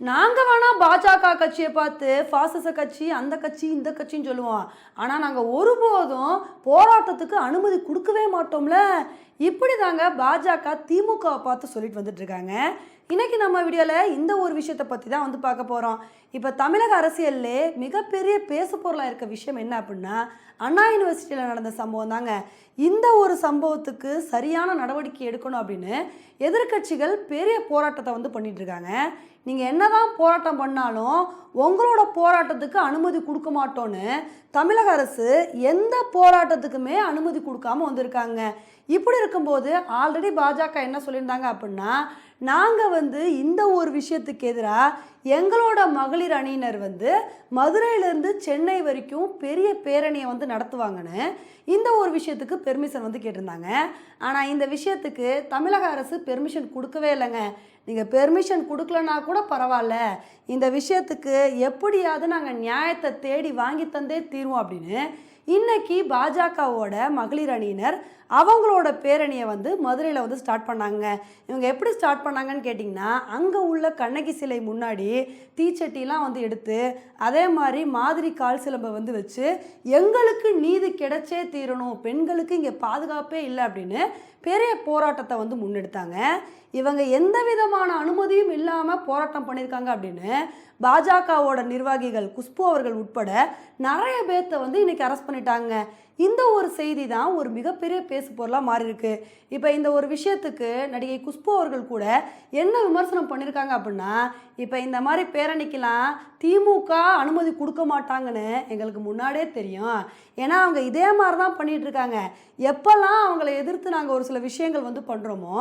நாங்கள் வேணால் பாஜக கட்சியை பார்த்து பாசிச கட்சி அந்த கட்சி இந்த கட்சின்னு சொல்லுவோம். ஆனால் நாங்கள் ஒருபோதும் போராட்டத்துக்கு அனுமதி கொடுக்கவே மாட்டோம்ல. இப்படி தாங்க பாஜக திமுகவை பார்த்து சொல்லிட்டு வந்துட்டு இருக்காங்க. இன்றைக்கி நம்ம வீடியோவில் இந்த ஒரு விஷயத்தை பற்றி தான் வந்து பார்க்க போகிறோம் இப்போ தமிழக அரசியல்லே மிகப்பெரிய பேசு பொருளாக இருக்க விஷயம் என்ன அப்படின்னா அண்ணா யூனிவர்சிட்டியில் நடந்த சம்பவம் தாங்க. இந்த ஒரு சம்பவத்துக்கு சரியான நடவடிக்கை எடுக்கணும் அப்படின்னு எதிர்க்கட்சிகள் பெரிய போராட்டத்தை வந்து பண்ணிட்டு இருக்காங்க. நீங்கள் என்னதான் போராட்டம் பண்ணாலும் உங்களோட போராட்டத்துக்கு அனுமதி கொடுக்க மாட்டோன்னு தமிழக அரசு எந்த போராட்டத்துக்குமே அனுமதி கொடுக்காம வந்திருக்காங்க. இப்படி இருக்கும்போது ஆல்ரெடி பாஜக என்ன சொல்லியிருந்தாங்க அப்படின்னா நாங்கள் வந்து இந்த ஒரு விஷயத்துக்கு எதிராக எங்களோட மகளிர் அணியினர் வந்து மதுரையிலேருந்து சென்னை வரைக்கும் பெரிய பேரணியை வந்து நடத்துவாங்கன்னு இந்த ஒரு விஷயத்துக்கு பெர்மிஷன் வந்து கேட்டிருந்தாங்க. ஆனால் இந்த விஷயத்துக்கு தமிழக அரசு பெர்மிஷன் கொடுக்கவே இல்லைங்க. நீங்கள் பெர்மிஷன் கொடுக்கலனா கூட பரவாயில்ல. இந்த விஷயத்துக்கு எப்படியாவது நாங்கள் நியாயத்தை தேடி வாங்கி தந்தே தீர்வோம் அப்படின்னு இன்னைக்கு பாஜகவோட மகளிர் அணியினர் அவங்களோட பேரணியை வந்து மதுரையில் வந்து ஸ்டார்ட் பண்ணாங்க. இவங்க எப்படி ஸ்டார்ட் பண்ணாங்கன்னு கேட்டிங்கன்னா அங்கே உள்ள கண்ணகி சிலை முன்னாடி தீச்சட்டிலாம் வந்து எடுத்து அதே மாதிரி மாதிரி கால் சிலம்பை வந்து வச்சு எங்களுக்கு நீதி கிடைச்சே தீரணும் பெண்களுக்கு இங்கே பாதுகாப்பே இல்லை அப்படின்னு பெரிய போராட்டத்தை வந்து முன்னெடுத்தாங்க. இவங்க எந்த விதமான அனுமதியும் இல்லாமல் போராட்டம் பண்ணியிருக்காங்க அப்படின்னு பாஜகவோட நிர்வாகிகள் குஷ்பு அவர்கள் உட்பட நிறைய பேர்த்த வந்து இன்னைக்கு அரெஸ்ட் பண்ணிட்டாங்க. இந்த ஒரு செய்தி தான் ஒரு மிகப்பெரிய பேசு பொருளாக மாறி இருக்கு இப்போ இந்த ஒரு விஷயத்துக்கு நடிகை குஷ்பு அவர்கள் கூட என்ன விமர்சனம் பண்ணியிருக்காங்க அப்படின்னா இப்போ இந்த மாதிரி பேரணிக்கெலாம் திமுக அனுமதி கொடுக்க மாட்டாங்கன்னு எங்களுக்கு முன்னாடியே தெரியும். ஏன்னா அவங்க இதே மாதிரி தான் பண்ணிகிட்ருக்காங்க எப்போல்லாம் அவங்கள எதிர்த்து நாங்கள் ஒரு சில விஷயங்கள் வந்து பண்ணுறோமோ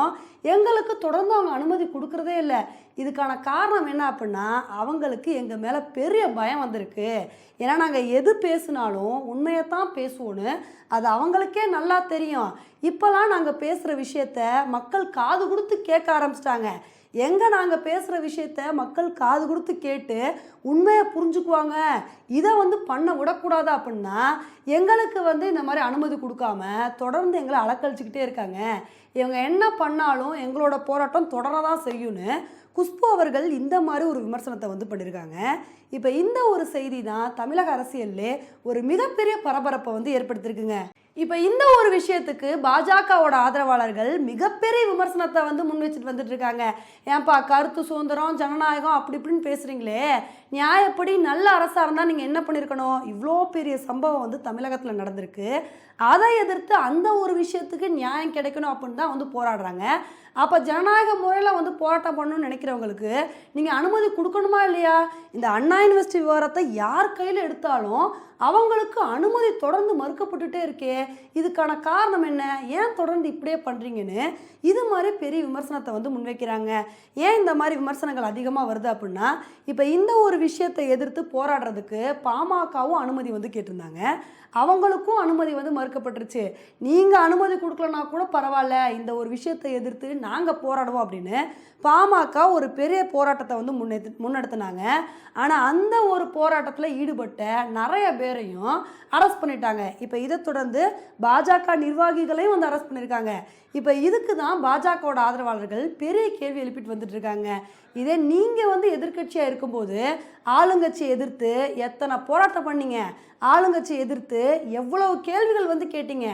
எங்களுக்கு தொடர்ந்து அவங்க அனுமதி கொடுக்குறதே இல்லை. இதுக்கான காரணம் என்ன அப்படின்னா அவங்களுக்கு எங்கள் மேலே பெரிய பயம் வந்திருக்கு. ஏன்னா நாங்கள் எது பேசினாலும் உண்மையை தான் பேசுவோன்னு அது அவங்களுக்கே நல்லா தெரியும். இப்போல்லாம் நாங்கள் பேசுகிற விஷயத்த மக்கள் காது கொடுத்து கேட்க ஆரம்பிச்சிட்டாங்க. எங்கே நாங்கள் பேசுகிற விஷயத்த மக்கள் காது கொடுத்து கேட்டு உண்மையை புரிஞ்சுக்குவாங்க. இதை வந்து பண்ண விடக்கூடாது அப்படின்னா எங்களுக்கு வந்து இந்த மாதிரி அனுமதி கொடுக்காம தொடர்ந்து எங்களை அலக்கழிச்சிக்கிட்டே இருக்காங்க. இவங்க என்ன பண்ணாலும் எங்களோட போராட்டம் தொடர தான் செய்யும்னு குஷ்பு அவர்கள் இந்த மாதிரி ஒரு விமர்சனத்தை வந்து பண்ணியிருக்காங்க இப்போ இந்த ஒரு செய்தி தான் தமிழக அரசியல்லே ஒரு மிகப்பெரிய பரபரப்பை வந்து ஏற்படுத்தியிருக்குங்க இப்போ இந்த ஒரு விஷயத்துக்கு பாஜகவோட ஆதரவாளர்கள் மிகப்பெரிய விமர்சனத்தை வந்து முன் வச்சுட்டு வந்துட்டு இருக்காங்க. ஏன்பா கருத்து சுதந்திரம் ஜனநாயகம் அப்படி இப்படின்னு பேசுகிறீங்களே நியாயப்படி நல்ல அரசாக இருந்தால் நீங்கள் என்ன பண்ணியிருக்கணும் இவ்வளோ பெரிய சம்பவம் வந்து தமிழகத்தில் நடந்திருக்கு. அதை எதிர்த்து அந்த ஒரு விஷயத்துக்கு நியாயம் கிடைக்கணும் அப்படின்னு தான் வந்து போராடுறாங்க. அப்போ ஜனநாயக முறையில் வந்து போராட்டம் பண்ணணும்னு நினைக்கிறவங்களுக்கு நீங்கள் அனுமதி கொடுக்கணுமா இல்லையா? இந்த அண்ணா யூனிவர்சிட்டி விவரத்தை யார் கையில் எடுத்தாலும் அவங்களுக்கு அனுமதி தொடர்ந்து மறுக்கப்பட்டுட்டே இருக்கே. இதுக்கான காரணம் என்ன? ஏன் தொடர்ந்து இப்படியே பண்ணுறீங்கன்னு இது மாதிரி பெரிய விமர்சனத்தை வந்து முன்வைக்கிறாங்க. ஏன் இந்த மாதிரி விமர்சனங்கள் அதிகமாக வருது அப்படின்னா இப்போ இந்த ஒரு விஷயத்தை எதிர்த்து போராடுறதுக்கு பாமகவும் அனுமதி வந்து கேட்டிருந்தாங்க. அவங்களுக்கும் அனுமதி வந்து மறுக்கப்பட்டுருச்சு. நீங்கள் அனுமதி கொடுக்கலனா கூட பரவாயில்ல. இந்த ஒரு விஷயத்தை எதிர்த்து நாங்கள் போராடுவோம் அப்படின்னு பாமக ஒரு பெரிய போராட்டத்தை வந்து முன்னெடு முன்னெடுத்தினாங்க. ஆனால் அந்த ஒரு போராட்டத்தில் ஈடுபட்ட நிறைய பேரையும் அரெஸ்ட் பண்ணிட்டாங்க. இப்போ இதை தொடர்ந்து பாஜக நிர்வாகிகளையும் வந்து அரெஸ்ட் பண்ணியிருக்காங்க இப்போ இதுக்கு தான் பாஜகவோட ஆதரவாளர்கள் பெரிய கேள்வி எழுப்பிட்டு வந்துட்டு இருக்காங்க. இதே நீங்கள் வந்து எதிர்க்கட்சியாக இருக்கும்போது ஆளுங்கட்சியை எதிர்த்து எத்தனை போராட்டம் பண்ணீங்க? ஆளுங்கட்சியை எதிர்த்து எவ்வளவு கேள்விகள் வந்து கேட்டீங்க?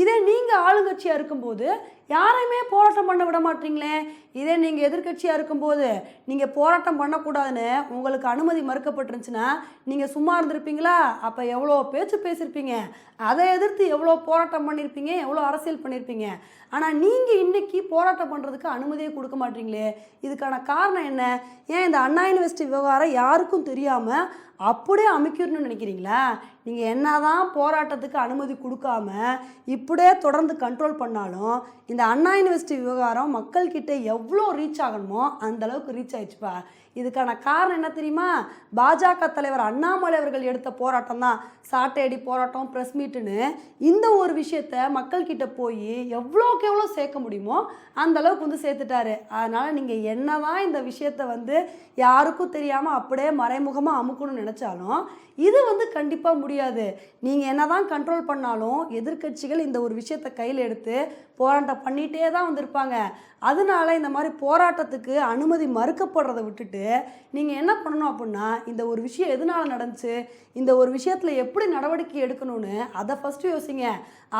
இதே நீங்கள் ஆளுங்கட்சியாக இருக்கும்போது யாரையுமே போராட்டம் பண்ண விட மாட்டீங்களே? இதே நீங்கள் எதிர்க்கட்சியாக இருக்கும்போது நீங்கள் போராட்டம் பண்ணக்கூடாதுன்னு உங்களுக்கு அனுமதி மறுக்கப்பட்டிருந்துச்சுன்னா நீங்கள் சும்மா இருந்திருப்பீங்களா? அப்போ எவ்வளோ பேச்சு பேசியிருப்பீங்க? அதை எதிர்த்து எவ்வளோ போராட்டம் பண்ணியிருப்பீங்க? எவ்வளோ அரசியல் பண்ணியிருப்பீங்க? ஆனால் நீங்கள் இன்றைக்கி போராட்டம் பண்ணுறதுக்கு அனுமதியே கொடுக்க மாட்டீங்களே? இதுக்கான காரணம் என்ன? ஏன் இந்த அண்ணா யூனிவர்சிட்டி விவகாரம் யாருக்கும் தெரியாமல் அப்படியே அமைக்கணும்னு நினைக்கிறீங்களா? நீங்கள் என்ன தான் போராட்டத்துக்கு அனுமதி கொடுக்காம இப்படியே தொடர்ந்து கண்ட்ரோல் பண்ணாலும் இந்த அண்ணா யூனிவர்சிட்டி விவகாரம் மக்கள்கிட்ட எவ்வளோ ரீச் ஆகணுமோ அந்த அளவுக்கு ரீச் ஆயிடுச்சுப்பா. இதுக்கான காரணம் என்ன தெரியுமா? பாஜக தலைவர் அண்ணாமலை அவர்கள் எடுத்த போராட்டம் தான். சாட்டையடி போராட்டம் ப்ரெஸ் மீட்டுன்னு இந்த ஒரு விஷயத்த மக்கள்கிட்ட போய் எவ்வளோக்கு எவ்வளோ சேர்க்க முடியுமோ அந்த அளவுக்கு வந்து சேர்த்துட்டாரு. அதனால் நீங்கள் என்னதான் இந்த விஷயத்த வந்து யாருக்கும் தெரியாமல் அப்படியே மறைமுகமாக அமுக்கணும்னு நினச்சாலும் இது வந்து கண்டிப்பாக முடியாது. நீங்கள் என்னதான் கண்ட்ரோல் பண்ணாலும் எதிர்க்கட்சிகள் இந்த ஒரு விஷயத்தை கையில் எடுத்து போராட்டம் பண்ணிகிட்டே தான் வந்திருப்பாங்க. அதனால இந்த மாதிரி போராட்டத்துக்கு அனுமதி மறுக்கப்படுறதை விட்டுட்டு வச்சுட்டு நீங்கள் என்ன பண்ணணும் அப்படின்னா இந்த ஒரு விஷயம் எதனால நடந்துச்சு இந்த ஒரு விஷயத்தில் எப்படி நடவடிக்கை எடுக்கணும்னு அதை ஃபஸ்ட்டு யோசிங்க.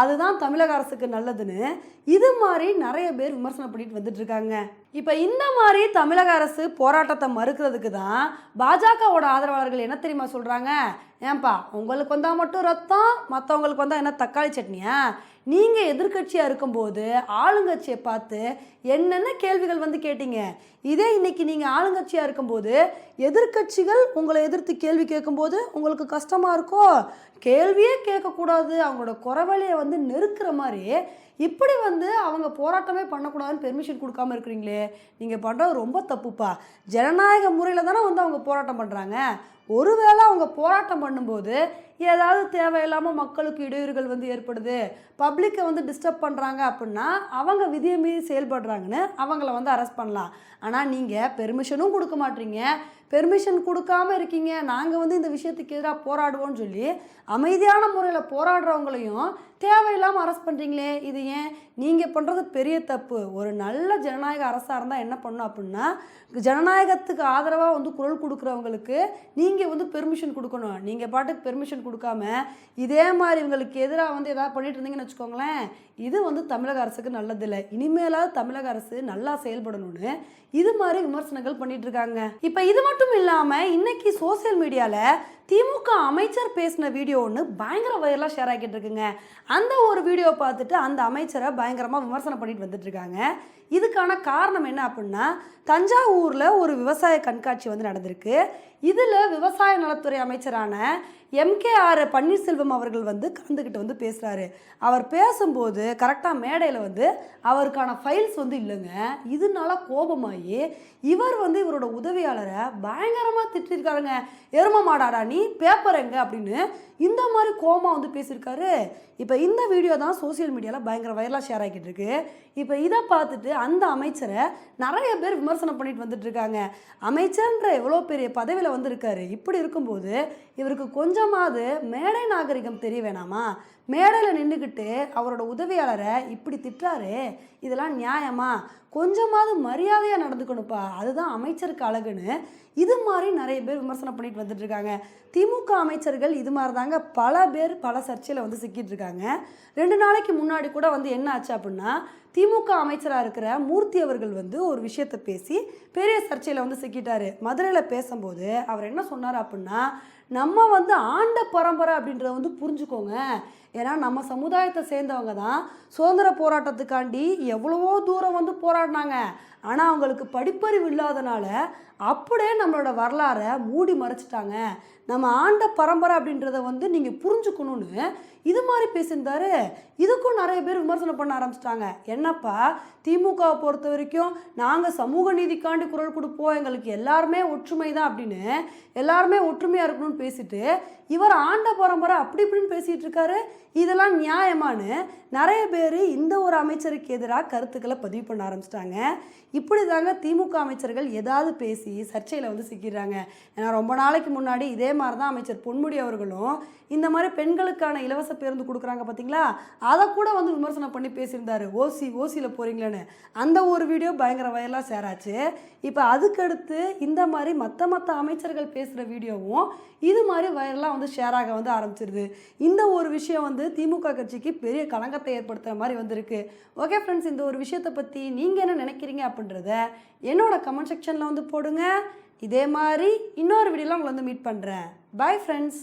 அதுதான் தமிழக அரசுக்கு நல்லதுன்னு இது மாதிரி நிறைய பேர் விமர்சனம் பண்ணிட்டு வந்துட்டுருக்காங்க இப்போ இந்த மாதிரி தமிழக அரசு போராட்டத்தை மறுக்கிறதுக்கு தான் பாஜகவோட ஆதரவாளர்கள் என்ன தெரியுமா சொல்கிறாங்க ஏன்பா உங்களுக்கு வந்தால் மட்டும் ரத்தம் மற்றவங்களுக்கு வந்தால் என்ன தக்காளி சட்னியா? நீங்கள் எதிர்க்கட்சியாக இருக்கும்போது ஆளுங்கட்சியை பார்த்து என்னென்ன கேள்விகள் வந்து கேட்டீங்க? இதே இன்னைக்கு நீங்கள் ஆளுங்கட்சியாக இருக்கும்போது எதிர்க்கட்சிகள் உங்களை எதிர்த்து கேள்வி கேட்கும்போது உங்களுக்கு கஷ்டமாக இருக்கோ? கேள்வியே கேட்கக்கூடாது. அவங்களோட குறவழியை வந்து நெருக்கிற மாதிரி இப்படி வந்து அவங்க போராட்டமே பண்ணக்கூடாதுன்னு பெர்மிஷன் கொடுக்காம இருக்கிறீங்களே நீங்கள் பண்ணுறது ரொம்ப தப்புப்பா. ஜனநாயக முறையில் தானே வந்து அவங்க போராட்டம் பண்ணுறாங்க ஒருவேளை அவங்க போராட்டம் பண்ணும்போது ஏதாவது தேவையில்லாமல் மக்களுக்கு இடையூறுகள் வந்து ஏற்படுது பப்ளிக்கை வந்து டிஸ்டர்ப் பண்ணுறாங்க அப்படின்னா அவங்க விதியை மீறி செயல்படுறாங்கன்னு அவங்கள வந்து அரெஸ்ட் பண்ணலாம். ஆனால் நீங்கள் பெர்மிஷனும் கொடுக்க மாட்டீங்க. பெர்மிஷன் கொடுக்காம இருக்கீங்க. நாங்கள் வந்து இந்த விஷயத்துக்கு எதிராக போராடுவோம்னு சொல்லி அமைதியான முறையில் போராடுறவங்களையும் தேவையில்லாமல் அரெஸ்ட் பண்ணுறீங்களே இது ஏன்? நீங்கள் பண்ணுறது பெரிய தப்பு. ஒரு நல்ல ஜனநாயக அரசாக இருந்தால் என்ன பண்ணணும் அப்படின்னா ஜனநாயகத்துக்கு ஆதரவாக வந்து குரல் கொடுக்குறவங்களுக்கு நீங்கள் வந்து பெர்மிஷன் கொடுக்கணும். நீங்கள் பாட்டுக்கு பெர்மிஷன் கொடுக்காம இதே மாதிரி இவங்களுக்கு எதிராக வந்து எதாவது பண்ணிட்டு இருந்தீங்கன்னு வச்சுக்கோங்களேன் இது வந்து தமிழக அரசுக்கு நல்லதில்லை. இனிமேலாவது தமிழக அரசு நல்லா செயல்படணும்னு இது மாதிரி விமர்சனங்கள் பண்ணிட்டு இருக்காங்க. இப்போ இது மட்டும் இல்லாமல் இன்னைக்கு சோஷியல் மீடியாவில் திமுக அமைச்சர் பேசின வீடியோ ஒன்று பயங்கர வைரலாக ஷேர் ஆகிட்டு இருக்குங்க. அந்த ஒரு வீடியோ பார்த்துட்டு அந்த அமைச்சரை பயங்கரமாக விமர்சனம் பண்ணிட்டு வந்துட்டு இருக்காங்க. இதுக்கான காரணம் என்ன அப்படின்னா தஞ்சாவூரில் ஒரு விவசாய கண்காட்சி வந்து நடந்திருக்கு. இதில் விவசாய நலத்துறை அமைச்சரான எம்கேஆர் பன்னீர்செல்வம் அவர்கள் வந்து கலந்துக்கிட்டு வந்து பேசுகிறாரு அவர் பேசும்போது கரெக்டாக மேடையில் வந்து அவருக்கான ஃபைல்ஸ் வந்து இல்லைங்க. இதனால கோபமாகி இவர் வந்து இவரோட உதவியாளரை பயங்கரமாக திட்டிருக்காருங்க. எரும மாடாடா நீ பேப்பர் எங்க அப்படின்னு இந்த மாதிரி கோமா வந்து பேசியிருக்காரு. இப்போ இந்த வீடியோ தான் சோஷியல் மீடியாவில் பயங்கர வைரலாக ஷேர் ஆகிட்டு இருக்கு. இப்போ இதை பார்த்துட்டு அந்த அமைச்சரை நிறைய பேர் விமர்சனம் பண்ணிட்டு வந்துட்டு இருக்காங்க. அமைச்சர்ன்ற எவ்வளோ பெரிய பதவியில் வந்திருக்காரு. இப்படி இருக்கும்போது இவருக்கு கொஞ்சமாவது மேடை நாகரிகம் தெரிய வேணாமா? மேடையில் நின்றுக்கிட்டு அவரோட உதவியாளரை இப்படி திட்டுறாரு இதெல்லாம் நியாயமா? கொஞ்சமாவது மரியாதையாக நடந்துக்கணும்ப்பா. அதுதான் அமைச்சருக்கு அழகுன்னு இது மாதிரி நிறைய பேர் விமர்சனம் பண்ணிட்டு வந்துட்டு இருக்காங்க. திமுக அமைச்சர்கள் இது மாதிரி தாங்க பல பேர் பல சர்ச்சையில் வந்து சிக்கிட்டு இருக்காங்க. ரெண்டு நாளைக்கு முன்னாடி கூட வந்து என்ன ஆச்சு அப்படின்னா திமுக அமைச்சராக இருக்கிற மூர்த்தி அவர்கள் வந்து ஒரு விஷயத்தை பேசி பெரிய சர்ச்சையில் வந்து சிக்கிட்டாரு. மதுரையில் பேசும்போது அவர் என்ன சொன்னார் அப்படின்னா நம்ம வந்து ஆண்ட பரம்பரை அப்படின்றத வந்து புரிஞ்சுக்கோங்க. ஏன்னா நம்ம சமுதாயத்தை சேர்ந்தவங்க தான் சுதந்திர போராட்டத்துக்காண்டி எவ்வளவோ தூரம் வந்து போராடினாங்க. ஆனால் அவங்களுக்கு படிப்பறிவு இல்லாதனால அப்படியே நம்மளோட வரலாறை மூடி மறைச்சிட்டாங்க. நம்ம ஆண்ட பரம்பரை அப்படின்றத வந்து நீங்கள் புரிஞ்சுக்கணும்னு இது மாதிரி பேசியிருந்தாரு. இதுக்கும் நிறைய பேர் விமர்சனம் பண்ண ஆரம்பிச்சிட்டாங்க. என்னப்பா திமுகவை பொறுத்த வரைக்கும் நாங்கள் சமூக நீதிக்காண்டி குரல் கொடுப்போம். எங்களுக்கு எல்லாருமே ஒற்றுமை தான் அப்படின்னு எல்லாருமே ஒற்றுமையாக இருக்கணும்னு பேசிட்டு இவர் ஆண்ட பரம்பரை அப்படி இப்படின்னு பேசிகிட்டு இருக்காரு. இதெல்லாம் நியாயமானு நிறைய பேர் இந்த ஒரு அமைச்சருக்கு எதிராக கருத்துக்களை பதிவு பண்ண ஆரம்பிச்சிட்டாங்க. இப்படி தாங்க திமுக அமைச்சர்கள் ஏதாவது பேசி சர்ச்சையில் வந்து சிக்கிடுறாங்க. ஏன்னா ரொம்ப நாளைக்கு முன்னாடி இதே மாதிரி தான் அமைச்சர் பொன்முடி அவர்களும் இந்த மாதிரி பெண்களுக்கான இலவச பேருந்து கொடுக்குறாங்க பார்த்தீங்களா அதை கூட வந்து விமர்சனம் பண்ணி பேசியிருந்தாரு. ஓசி ஓசியில் போகிறீங்களேன்னு அந்த ஒரு வீடியோ பயங்கர வயலாக சேராச்சு இப்போ அதுக்கடுத்து இந்த மாதிரி மற்ற மற்ற அமைச்சர்கள் பேசுகிற வீடியோவும் இது மாதிரி வைரலாக வந்து ஷேராக வந்து ஆரம்பிச்சிருது. இந்த ஒரு விஷயம் வந்து திமுக கட்சிக்கு பெரிய களங்கத்தை ஏற்படுத்துகிற மாதிரி வந்திருக்கு. ஓகே ஃப்ரெண்ட்ஸ் இந்த ஒரு விஷயத்தை பற்றி நீங்கள் என்ன நினைக்கிறீங்க? அப்படின்றத என்னோட கமெண்ட் செக்ஷனில் வந்து போடுங்க. இதே மாதிரி இன்னொரு வீடியோவில் உங்களை வந்து மீட் பண்ணுறேன் பாய் ஃப்ரெண்ட்ஸ்